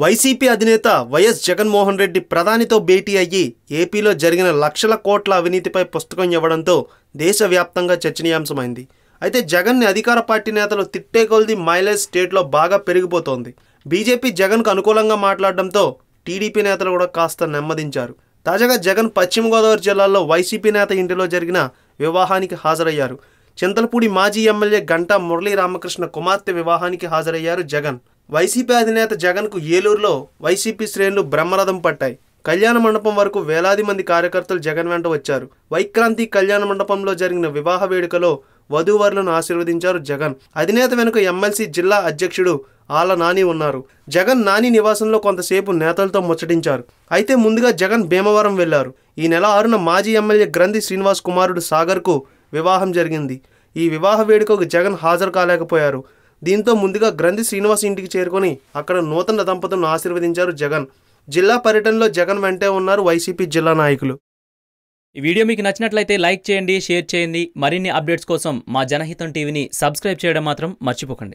YCP అధినేత YS Jaganmohan Reddy ప్రధానితో భేటీ అయ్యి ఏపీలో జరిగిన లక్షల కోట్ల అవినీతిపై పుస్తకం ఇవ్వడంతో దేశవ్యాప్తంగా చర్చనీయాంశమైంది. అయితే జగన్ని అధికార పార్టీ నేతలు తిట్టే కొలది మైలేజ్ స్టేట్లో బాగా పెరిగిపోతోంది. బీజేపీ జగన్కు అనుకూలంగా మాట్లాడడంతో టీడీపీ నేతలు కూడా కాస్త నెమ్మదించారు. తాజాగా జగన్ పశ్చిమ గోదావరి జిల్లాలో వైసీపీ నేత ఇంటిలో జరిగిన వివాహానికి హాజరయ్యారు. చింతలపూడి మాజీ ఎమ్మెల్యే గంటా మురళీ రామకృష్ణ కుమార్తె వివాహానికి హాజరయ్యారు జగన్. వైసీపీ అధినేత జగన్కు ఏలూరులో వైసీపీ శ్రేణులు బ్రహ్మరథం పట్టాయి. కళ్యాణ మండపం వరకు వేలాది మంది కార్యకర్తలు జగన్ వెంట వచ్చారు. వైక్రాంతి కళ్యాణ మండపంలో జరిగిన వివాహ వేడుకలో వధూవరులను ఆశీర్వదించారు జగన్. అధినేత వెనుక ఎమ్మెల్సీ జిల్లా అధ్యక్షుడు ఆల నాని ఉన్నారు. జగన్ నాని నివాసంలో కొంతసేపు నేతలతో ముచ్చటించారు. అయితే ముందుగా జగన్ భీమవరం వెళ్ళారు. ఈ నెల ఆరున మాజీ ఎమ్మెల్యే గ్రంథి శ్రీనివాస్ కుమారుడు సాగర్కు వివాహం జరిగింది. ఈ వివాహ వేడుకకు జగన్ హాజరు కాలేకపోయారు. దీంతో ముందుగా గ్రంథి శ్రీనివాస్ ఇంటికి చేరుకొని అక్కడ నూతన దంపతులను ఆశీర్వదించారు జగన్. జిల్లా పర్యటనలో జగన్ వెంటే ఉన్నారు వైసీపీ జిల్లా నాయకులు. ఈ వీడియో మీకు నచ్చినట్లయితే లైక్ చేయండి షేర్ చేయండి. మరిన్ని అప్డేట్స్ కోసం మా జనహితం టీవీని సబ్స్క్రైబ్ చేయడం మాత్రం మర్చిపోకండి.